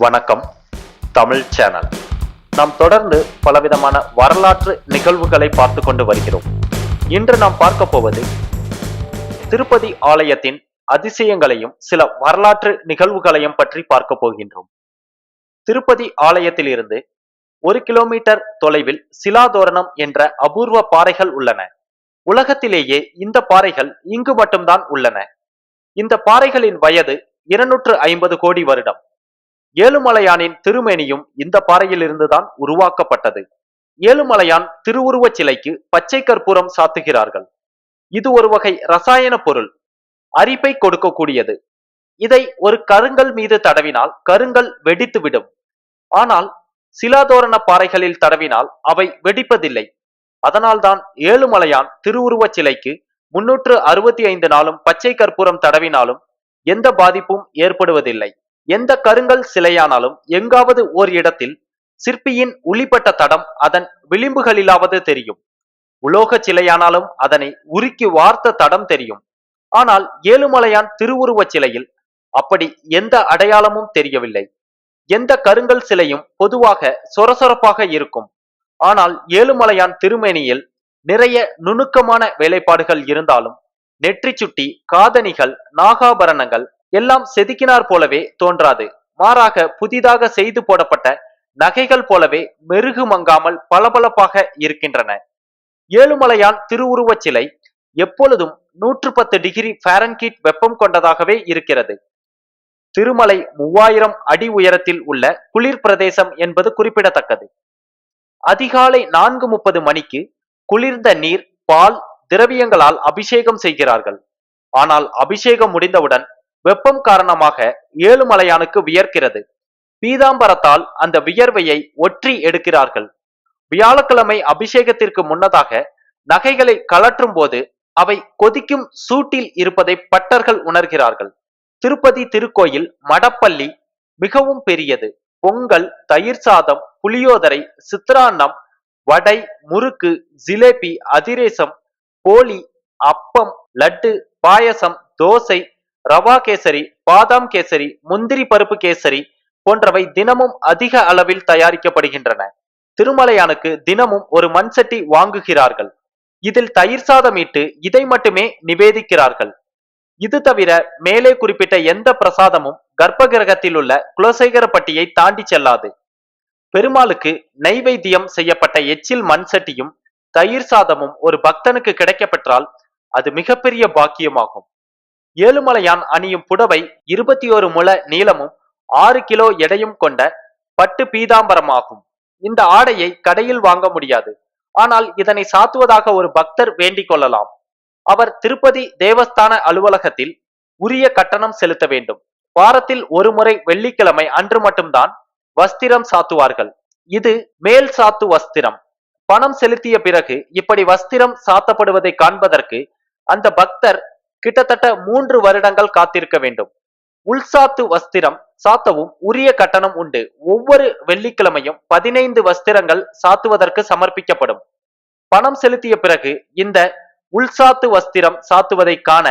வணக்கம் தமிழ் சேனல். நாம் தொடர்ந்து பலவிதமான வரலாற்று நிகழ்வுகளை பார்த்து கொண்டு வருகிறோம். இன்று நாம் பார்க்க போவது திருப்பதி ஆலயத்தின் அதிசயங்களையும் சில வரலாற்று நிகழ்வுகளையும் பற்றி பார்க்க போகின்றோம். திருப்பதி ஆலயத்திலிருந்து ஒரு கிலோமீட்டர் தொலைவில் சிலாதோரணம் என்ற அபூர்வ பாறைகள் உள்ளன. உலகத்திலேயே இந்த பாறைகள் இங்கு மட்டும்தான் உள்ளன. இந்த பாறைகளின் வயது இருநூற்று ஐம்பது கோடி வருடம். ஏழுமலையானின் திருமேனியும் இந்த பாறையிலிருந்துதான் உருவாக்கப்பட்டது. ஏழுமலையான் திருவுருவச் சிலைக்கு பச்சை கற்பூரம் சாத்துகிறார்கள். இது ஒரு வகை ரசாயன பொருள். அரிப்பை கொடுக்கக்கூடியது. இதை ஒரு கருங்கல் மீது தடவினால் கருங்கல் வெடித்துவிடும். ஆனால் சிலாதோரண பாறைகளில் தடவினால் அவை வெடிப்பதில்லை. அதனால்தான் ஏழுமலையான் திருவுருவச் சிலைக்கு முன்னூற்று அறுபத்தி ஐந்து நாளும் பச்சை கற்பூரம் தடவினாலும் எந்த பாதிப்பும் ஏற்படுவதில்லை. எந்த கருங்கல் சிலையானாலும் எங்காவது ஓர் இடத்தில் சிற்பியின் உளிப்பட்ட தடம் அதன் விளிம்புகளிலாவது தெரியும். உலோக சிலையானாலும் அதனை உருக்கி வார்த்த தடம் தெரியும். ஆனால் ஏழுமலையான் திருவுருவச் சிலையில் அப்படி எந்த அடையாளமும் தெரியவில்லை. எந்த கருங்கல் சிலையும் பொதுவாக சொரசொரப்பாக இருக்கும். ஆனால் ஏழுமலையான் திருமேனியில் நிறைய நுணுக்கமான வேலைப்பாடுகள் இருந்தாலும் நெற்றி சுட்டி காதணிகள் நாகாபரணங்கள் எல்லாம் செதுக்கினார் போலவே தோன்றாது. மாறாக புதிதாக செய்து போடப்பட்ட நகைகள் போலவே மெருகு மங்காமல் பளபளப்பாக இருக்கின்றன. ஏழுமலையான் திருவுருவச் சிலை எப்பொழுதும் நூற்று பத்து டிகிரி ஃபாரன்கீட் வெப்பம் கொண்டதாகவே இருக்கிறது. திருமலை மூவாயிரம் அடி உயரத்தில் உள்ள குளிர் பிரதேசம் என்பது குறிப்பிடத்தக்கது. அதிகாலை நான்கு முப்பது மணிக்கு குளிர்ந்த நீர் பால் திரவியங்களால் அபிஷேகம் செய்கிறார்கள். ஆனால் அபிஷேகம் முடிந்தவுடன் வெப்பம் காரணமாக ஏழுமலையானுக்கு வியர்க்கிறது. பீதாம்பரத்தால் அந்த வியர்வையை ஒற்றி எடுக்கிறார்கள். வியாழக்கிழமை அபிஷேகத்திற்கு முன்னதாக நகைகளை கலற்றும் போது அவை கொதிக்கும் சூட்டில் இருப்பதை பட்டர்கள் உணர்கிறார்கள். திருப்பதி திருக்கோயில் மடப்பள்ளி மிகவும் பெரியது. பொங்கல் தயிர் சாதம் புளியோதரை சித்ரான்னம் வடை முறுக்கு ஜிலேபி அதிரேசம் போலி அப்பம் லட்டு பாயசம் தோசை ரவா கேசரி பாதாம் கேசரி முந்திரி பருப்பு கேசரி போன்றவை தினமும் அதிக அளவில் தயாரிக்கப்படுகின்றன. திருமலையானுக்கு தினமும் ஒரு மண் சட்டி வாங்குகிறார்கள். இதில் தயிர் சாதம் இட்டு இதை மட்டுமே நிவேதிக்கிறார்கள். இது தவிர மேலே குறிப்பிட்ட எந்த பிரசாதமும் கர்ப்ப கிரகத்தில் உள்ள குலசேகரப்பட்டியை தாண்டி செல்லாது. பெருமாளுக்கு நைவேத்தியம் செய்யப்பட்ட எச்சில் மண் சட்டியும் தயிர் சாதமும் ஒரு பக்தனுக்கு கிடைக்கப்பெற்றால் அது மிகப்பெரிய பாக்கியமாகும். ஏழுமலையான் அணியும் புடவை இருபத்தி ஒரு முழ நீளமும் ஆறு கிலோ எடையும் கொண்ட பட்டு பீதாம்பரமாகும். இந்த ஆடையை கடையில் வாங்க முடியாது. ஆனால் இதனை சாத்துவதாக ஒரு பக்தர் வேண்டிக் கொள்ளலாம். அவர் திருப்பதி தேவஸ்தான அலுவலகத்தில் உரிய கட்டணம் செலுத்த வேண்டும். வாரத்தில் ஒரு முறை வெள்ளிக்கிழமை அன்று மட்டும்தான் வஸ்திரம் சாத்துவார்கள். இது மேல் சாத்து வஸ்திரம். பணம் செலுத்திய பிறகு இப்படி வஸ்திரம் சாத்தப்படுவதை காண்பதற்கு அந்த பக்தர் கிட்டத்தட்ட மூன்று வருடங்கள் காத்திருக்க வேண்டும். உள்சாத்து வஸ்திரம் சாத்தவும் உரிய கட்டணம் உண்டு. ஒவ்வொரு வெள்ளிக்கிழமையும் பதினைந்து வஸ்திரங்கள் சாத்துவதற்கு சமர்ப்பிக்கப்படும். பணம் செலுத்திய பிறகு இந்த உள்சாத்து வஸ்திரம் சாத்துவதை காண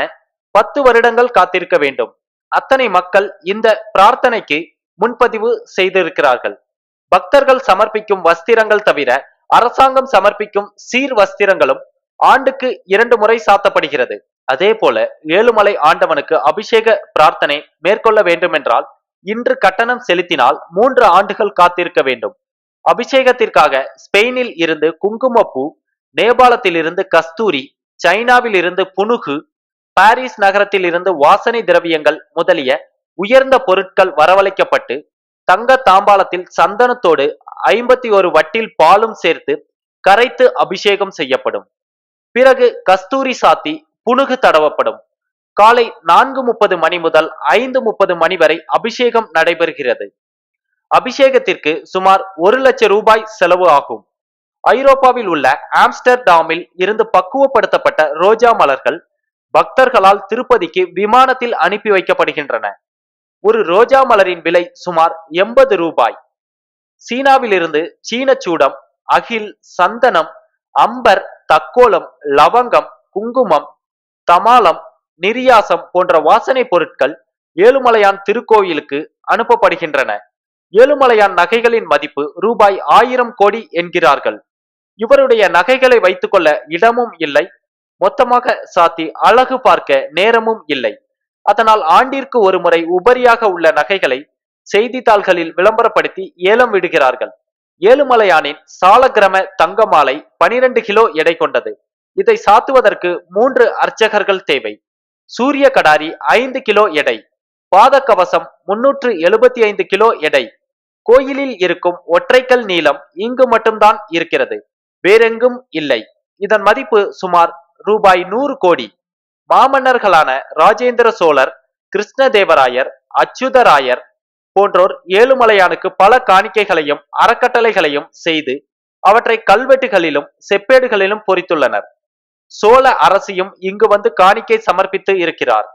பத்து வருடங்கள் காத்திருக்க வேண்டும். அத்தனை மக்கள் இந்த பிரார்த்தனைக்கு முன்பதிவு செய்திருக்கிறார்கள். பக்தர்கள் சமர்ப்பிக்கும் வஸ்திரங்கள் தவிர அரசாங்கம் சமர்ப்பிக்கும் சீர் வஸ்திரங்களும் ஆண்டுக்கு இரண்டு முறை சாத்தப்படுகிறது. அதே போல ஏழுமலை ஆண்டவனுக்கு அபிஷேக பிரார்த்தனை மேற்கொள்ள வேண்டுமென்றால் இன்று கட்டணம் செலுத்தினால் மூன்று ஆண்டுகள் காத்திருக்க வேண்டும். அபிஷேகத்திற்காக ஸ்பெயினில் இருந்து குங்குமப்பூ நேபாளத்தில் இருந்து கஸ்தூரி சைனாவில் இருந்து புனுகு பாரிஸ் நகரத்தில் இருந்து வாசனை திரவியங்கள் முதலிய உயர்ந்த பொருட்கள் வரவழைக்கப்பட்டு தங்க தாம்பாளத்தில் சந்தனத்தோடு ஐம்பத்தி ஒரு வட்டில் பாலும் சேர்த்து கரைத்து அபிஷேகம் செய்யப்படும். பிறகு கஸ்தூரி சாத்தி புனுகு தடவப்படும். காலை நான்கு முப்பது மணி முதல் ஐந்து முப்பது மணி வரை அபிஷேகம் நடைபெறுகிறது. அபிஷேகத்திற்கு சுமார் ஒரு லட்சம் ரூபாய் செலவு ஆகும். ஐரோப்பாவில் உள்ள ஆம்ஸ்டர்டாமில் இருந்து பக்குவப்படுத்தப்பட்ட ரோஜா மலர்கள் பக்தர்களால் திருப்பதிக்கு விமானத்தில் அனுப்பி வைக்கப்படுகின்றன. ஒரு ரோஜா மலரின் விலை சுமார் எண்பது ரூபாய். சீனாவிலிருந்து சீன சூடம் அகில் சந்தனம் அம்பர் தக்கோலம் லவங்கம் குங்குமம் தமாலம் நிரியாசம் போன்ற வாசனை பொருட்கள் ஏழுமலையான் திருக்கோயிலுக்கு அனுப்பப்படுகின்றன. ஏழுமலையான் நகைகளின் மதிப்பு ரூபாய் ஆயிரம் கோடி என்கிறார்கள். இவருடைய நகைகளை வைத்துக்கொள்ள இடமும் இல்லை. மொத்தமாக சாத்தி அழகு பார்க்க நேரமும் இல்லை. அதனால் ஆண்டிற்கு ஒரு முறை உபரியாக உள்ள நகைகளை செய்தித்தாள்களில் விளம்பரப்படுத்தி ஏலம் விடுகிறார்கள். ஏழுமலையானின் சாலக்கிரம தங்க மாலை பனிரெண்டு கிலோ எடை கொண்டது. இதை சாத்துவதற்கு மூன்று அர்ச்சகர்கள் தேவை. சூரிய கடாரி ஐந்து கிலோ எடை பாத கவசம் முன்னூற்று எழுபத்தி ஐந்து கிலோ எடை. கோயிலில் இருக்கும் ஒற்றைக்கல் நீளம் இங்கு மட்டும்தான் இருக்கிறது வேறெங்கும் இல்லை. இதன் மதிப்பு சுமார் ரூபாய் நூறு கோடி. மாமன்னர்களான ராஜேந்திர சோழர் கிருஷ்ணதேவராயர் அச்சுதராயர் போன்றோர் ஏழுமலையானுக்கு பல காணிக்கைகளையும் அறக்கட்டளைகளையும் செய்து அவற்றை கல்வெட்டுகளிலும் செப்பேடுகளிலும் பொறித்துள்ளனர். சோழ அரசியும் இங்கு வந்து காணிக்கை சமர்ப்பித்து இருக்கிறார்.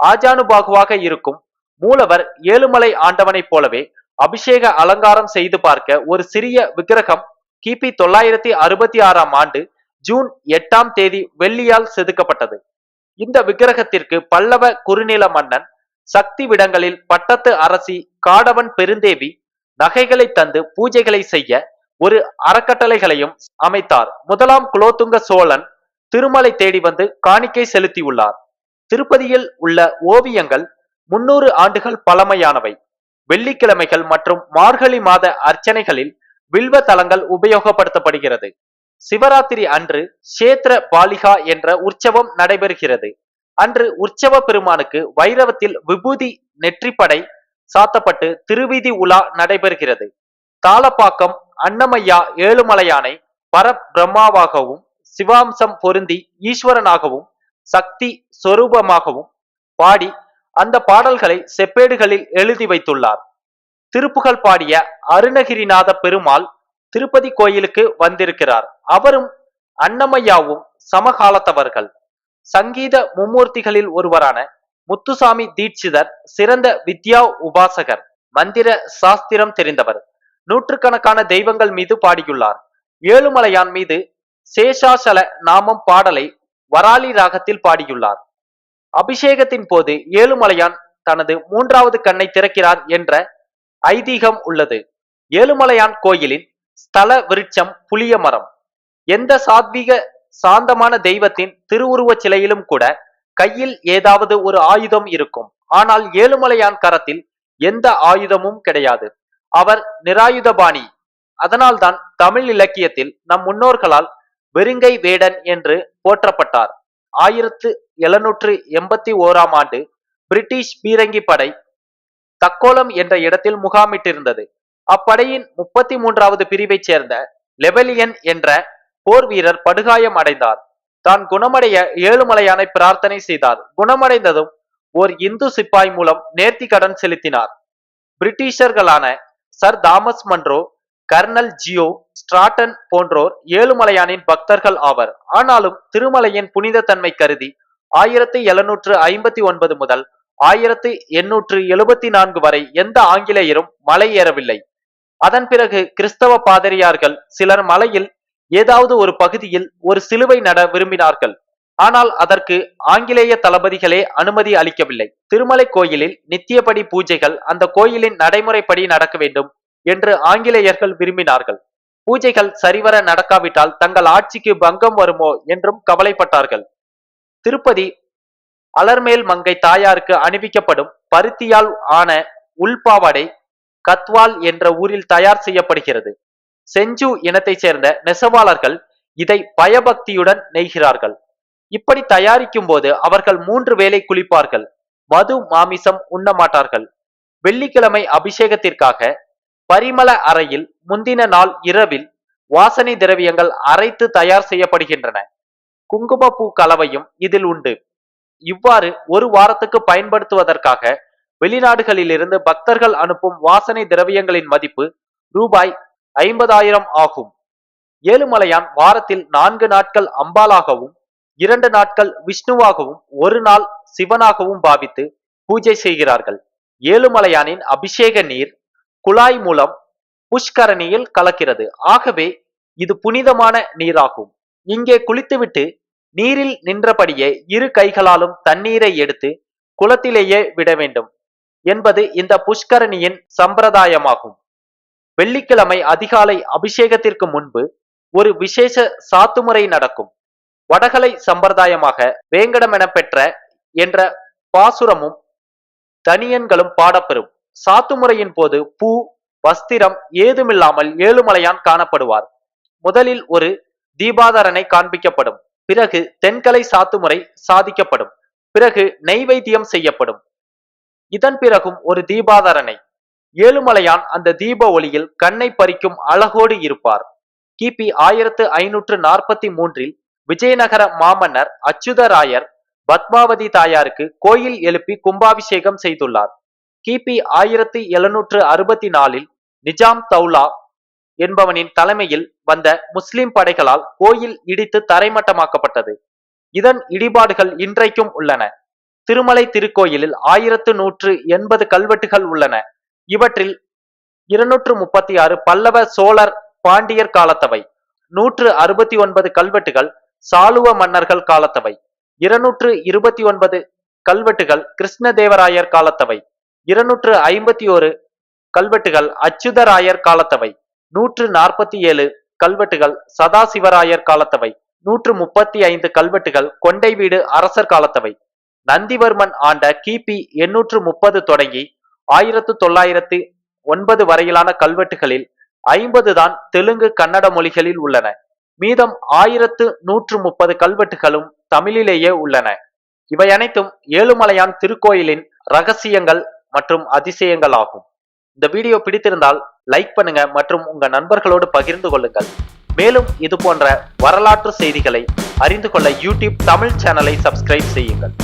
ஆஜானுபாகுவாக இருக்கும் மூலவர் ஏழுமலை ஆண்டவனைப் போலவே அபிஷேக அலங்காரம் செய்து பார்க்க ஒரு சிறிய விக்கிரகம் கிபி தொள்ளாயிரத்தி அறுபத்தி ஆறாம் ஆண்டு ஜூன் எட்டாம் தேதி வெள்ளியால் செதுக்கப்பட்டது. இந்த விக்கிரகத்திற்கு பல்லவ குறுநில மன்னன் சக்தி விடங்களில் பட்டத்து அரசி காடவன் பெருந்தேவி நகைகளை தந்து பூஜைகளை செய்ய ஒரு அறக்கட்டளைகளையும் அமைத்தார். முதலாம் குலோத்துங்க சோழன் திருமலை தேடி வந்து காணிக்கை செலுத்தியுள்ளார். திருப்பதியில் உள்ள ஓவியங்கள் முன்னூறு ஆண்டுகள் பழமையானவை. வெள்ளிக்கிழமைகள் மற்றும் மார்கழி மாத அர்ச்சனைகளில் வில்வ தலங்கள் உபயோகப்படுத்தப்படுகிறது. சிவராத்திரி அன்று சேத்திர பாலிகா என்ற உற்சவம் நடைபெறுகிறது. அன்று உற்சவ பெருமானுக்கு வைரவத்தில் விபூதி நெற்றிப்படை சாத்தப்பட்டு திருவீதி உலா நடைபெறுகிறது. தாளப்பாக்கம் அன்னமையா ஏழுமலையானை பரபிரம்மாவாகவும் சிவாம்சம் பொருந்தி ஈஸ்வரனாகவும் சக்தி சொரூபமாகவும் பாடி அந்த பாடல்களை செப்பேடுகளில் எழுதி வைத்துள்ளார். திருப்புகழ் பாடிய அருணகிரிநாத பெருமாள் திருப்பதி கோயிலுக்கு வந்திருக்கிறார். அவரும் அன்னமையாவும் சமகாலத்தவர்கள். சங்கீத மும்மூர்த்திகளில் ஒருவரான முத்துசாமி தீட்சிதர் சிறந்த வித்யா உபாசகர் மந்திர சாஸ்திரம் தெரிந்தவர். நூற்றுக்கணக்கான தெய்வங்கள் மீது பாடியுள்ளார். ஏழுமலையான் மீது சேஷாசல நாமம் பாடலை வராலி ராகத்தில் பாடியுள்ளார். அபிஷேகத்தின் போது ஏழுமலையான் தனது மூன்றாவது கண்ணை திறக்கிறார் என்ற ஐதீகம் உள்ளது. ஏழுமலையான் கோயிலின் ஸ்தல விருட்சம் புளிய மரம். எந்த சாத்வீக சாந்தமான தெய்வத்தின் திருவுருவச் சிலையிலும் கூட கையில் ஏதாவது ஒரு ஆயுதம் இருக்கும். ஆனால் ஏழுமலையான் கரத்தில் எந்த ஆயுதமும் கிடையாது. அவர் நிராயுதபாணி. அதனால்தான் தமிழ் இலக்கியத்தில் நம் முன்னோர்களால் வெறுங்கை வேடன் என்று போற்றப்பட்டார். ஆயிரத்து எழுநூற்று எண்பத்தி ஓராம் ஆண்டு பிரிட்டிஷ் பீரங்கி படை தக்கோலம் என்ற இடத்தில் முகாமிட்டிருந்தது. அப்படையின் முப்பத்தி மூன்றாவது பிரிவைச் சேர்ந்த லெவலியன் என்ற போர் வீரர் படுகாயம் அடைந்தார். தான் குணமடைய ஏழுமலையானை பிரார்த்தனை செய்தார். குணமடைந்ததும் ஓர் இந்து சிப்பாய் மூலம் நேர்த்தி கடன் செலுத்தினார். பிரிட்டிஷர்களான sir Thomas Munro colonel Jio Stratton போன்றோர் ஏழுமலையானின் பக்தர்கள் ஆவர். ஆனாலும் திருமலையின் புனித தன்மை கருதி ஆயிரத்தி எழுநூற்று ஐம்பத்தி ஒன்பது முதல் ஆயிரத்தி எண்ணூற்று எழுபத்தி நான்கு வரை எந்த ஆங்கிலேயரும் மலை ஏறவில்லை. அதன் பிறகு கிறிஸ்தவ பாதிரியார்கள் சிலர் மலையில் ஏதாவது ஒரு பகுதியில் ஒரு சிலுவை நட விரும்பினார்கள். ஆனால் அதற்கு ஆங்கிலேய தளபதிகளே அனுமதி அளிக்கவில்லை. திருமலை கோயிலில் நித்தியபடி பூஜைகள் அந்த கோயிலின் நடைமுறைப்படி நடக்க வேண்டும். என்று ஆங்கிலேயர்கள் விரும்பினார்கள். பூஜைகள் சரிவர நடக்காவிட்டால் தங்கள் ஆட்சிக்கு பங்கம் வருமோ என்றும் கவலைப்பட்டார்கள். திருப்பதி அலர்மேல் மங்கை தாயாருக்கு அணிவிக்கப்படும் பருத்தியால் ஆன உள்பாவாடை கத்வால் என்ற ஊரில் தயார் செய்யப்படுகிறது. செஞ்சு இனத்தைச் சேர்ந்த நெசவாளர்கள் இதை பயபக்தியுடன் நெய்கிறார்கள். இப்படி தயாரிக்கும் போது அவர்கள் மூன்று வேளை குளிப்பார்கள். மது மாமிசம் உண்ண மாட்டார்கள். வெள்ளிக்கிழமை அபிஷேகத்திற்காக பரிமள அறையில் முந்தின நாள் இரவில் வாசனை திரவியங்கள் அரைத்து தயார் செய்யப்படுகின்றன. குங்குமப்பூ கலவையும் இதில் உண்டு. இவ்வாறு ஒரு வாரத்துக்கு பயன்படுத்துவதற்காக வெளிநாடுகளிலிருந்து பக்தர்கள் அனுப்பும் வாசனை திரவியங்களின் மதிப்பு ரூபாய் ஐம்பதாயிரம் ஆகும். ஏழுமலையான் வாரத்தில் நான்கு நாட்கள் அம்பாலாகவும் இரண்டு நாட்கள் விஷ்ணுவாகவும் ஒரு நாள் சிவனாகவும் பாவித்து பூஜை செய்கிறார்கள். ஏழுமலையானின் அபிஷேக நீர் குழாய் மூலம் புஷ்கரணியில் கலக்கிறது. ஆகவே இது புனிதமான நீராகும். இங்கே குளித்துவிட்டு நீரில் நின்றபடியே இரு கைகளாலும் தண்ணீரை எடுத்து குளத்திலேயே விட வேண்டும் என்பது இந்த புஷ்கரணியின் சம்பிரதாயமாகும். வெள்ளிக்கிழமை அதிகாலை அபிஷேகத்திற்கு முன்பு ஒரு விசேஷ சாத்துமுறை நடக்கும். வடகலை சம்பிரதாயமாக வேங்கடம் என பெற்ற என்ற பாசுரமும் தனியன்களும் பாடப்பெறும். சாத்துமுறையின் போது பூ வஸ்திரம் ஏதுமில்லாமல் ஏழுமலையான் காணப்படுவார். முதலில் ஒரு தீபாதரனை காண்பிக்கப்படும். பிறகு தென்கலை சாத்துமுறை சாதிக்கப்படும். பிறகு நெய்வேத்தியம் செய்யப்படும். இதன் பிறகும் ஒரு தீபாதரனை. ஏழுமலையான் அந்த தீப ஒளியில் கண்ணை பறிக்கும் அழகோடு இருப்பார். கிபி ஆயிரத்து ஐநூற்று நாற்பத்தி மூன்றில் விஜயநகர மாமன்னர் அச்சுதராயர் பத்மாவதி தாயாருக்கு கோயில் எழுப்பி கும்பாபிஷேகம் செய்துள்ளார். கிபி ஆயிரத்தி எழுநூற்று அறுபத்தி நாலில் நிஜாம் தௌலா என்பவனின் தலைமையில் வந்த முஸ்லிம் படைகளால் கோயில் இடித்து தரைமட்டமாக்கப்பட்டது. இதன் இடிபாடுகள் இன்றைக்கும் உள்ளன. திருமலை திருக்கோயிலில் ஆயிரத்து நூற்று எண்பது கல்வெட்டுகள் உள்ளன. இவற்றில் இருநூற்று முப்பத்தி ஆறு பல்லவ சோழர் பாண்டியர் காலத்தவை நூற்று அறுபத்தி ஒன்பது கல்வெட்டுகள் சாளுவ மன்னர்கள் காலத்தவை இருநூற்று இருபத்தி ஒன்பது கல்வெட்டுகள் கிருஷ்ணதேவராயர் காலத்தவை. இருநூற்று ஐம்பத்தி ஒரு கல்வெட்டுகள் அச்சுதராயர் காலத்தவை. நூற்று நாற்பத்தி ஏழு கல்வெட்டுகள் சதாசிவராயர் காலத்தவை. நூற்று முப்பத்தி ஐந்து கல்வெட்டுகள் கொண்டை வீடு அரசர் காலத்தவை. நந்திவர்மன் ஆண்ட கிபி எண்ணூற்று முப்பது தொடங்கி ஆயிரத்து தொள்ளாயிரத்து ஒன்பது வரையிலான கல்வெட்டுகளில் ஐம்பது தான் தெலுங்கு கன்னட மொழிகளில் உள்ளன. மீதம் ஆயிரத்து நூற்று முப்பது கல்வெட்டுகளும் தமிழிலேயே உள்ளன. இவை அனைத்தும் ஏழுமலையான் திருக்கோயிலின் ரகசியங்கள் மற்றும் அதிசயங்கள் ஆகும் இந்த வீடியோ பிடித்திருந்தால் லைக் பண்ணுங்க மற்றும் உங்க நண்பர்களோடு பகிர்ந்து கொள்ளுங்கள். மேலும் இது போன்ற வரலாற்று செய்திகளை அறிந்து கொள்ள யூடியூப் தமிழ் சேனலை சப்ஸ்கிரைப் செய்யுங்கள்.